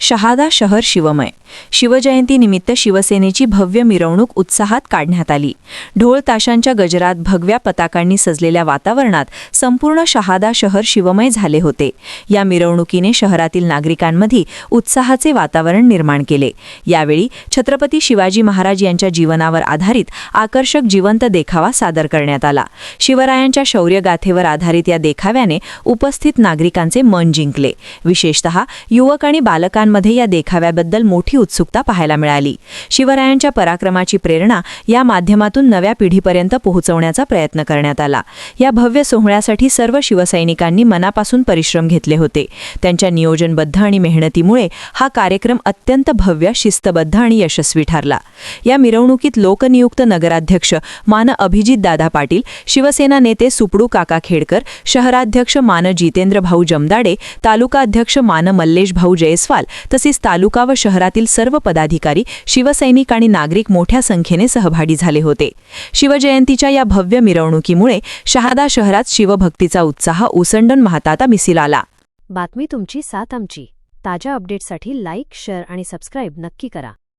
शहादा शहर शिवमय. शिवजयंतीनिमित्त शिवसेनेची भव्य मिरवणूक उत्साहात काढण्यात आली. ढोल ताशांच्या गजरात भगव्या पताकांनी सजलेल्या वातावरणात संपूर्ण शहादा शहर शिवमय झाले होते. या मिरवणुकीने शहरातील नागरिकांमध्ये उत्साहाचे वातावरण निर्माण केले. यावेळी छत्रपती शिवाजी महाराज यांच्या जीवनावर आधारित आकर्षक जिवंत देखावा सादर करण्यात आला. शिवरायांच्या शौर्यगाथेवर आधारित या देखाव्याने उपस्थित नागरिकांचे मन जिंकले. विशेषतः युवक आणि बालकांमध्ये या देखाव्याबद्दल मोठी उत्सुकता पाहायला मिळाली. शिवरायांच्या पराक्रमाची प्रेरणा या माध्यमातून नव्या पिढीपर्यंत पोहोचवण्याचा प्रयत्न करण्यात आला. या भव्य सोहळ्यासाठी सर्व शिवसैनिकांनी मनापासून परिश्रम घेतले होते. त्यांच्या नियोजनबद्ध आणि मेहनतीमुळे हा कार्यक्रम अत्यंत भव्य शिस्तबद्ध आणि यशस्वी ठरला. या मिरवणुकीत लोकनियुक्त नगराध्यक्ष मान अभिजित दादा पाटील शिवसेना नेते सुपडू काका खेडकर शहराध्यक्ष मान जितेंद्र भाऊ जमदाडे तालुका अध्यक्ष मान मल्लेश भाऊ जयस्वाल तसेच तालुका व शहरातील सर्व पदाधिकारी शिवसैनिक आणि नागरिक मोठ्या संख्येने सहभागी झाले होते. शिवजयंतीच्या या भव्य मिरवणुकीमुळे शहादा शहरात शिवभक्तीचा उत्साह ओसंडून महताता मिसिल आला. बातमी तुमची सात आमची. ताज्या अपडेटसाठी लाईक शेअर आणि सबस्क्राईब नक्की करा.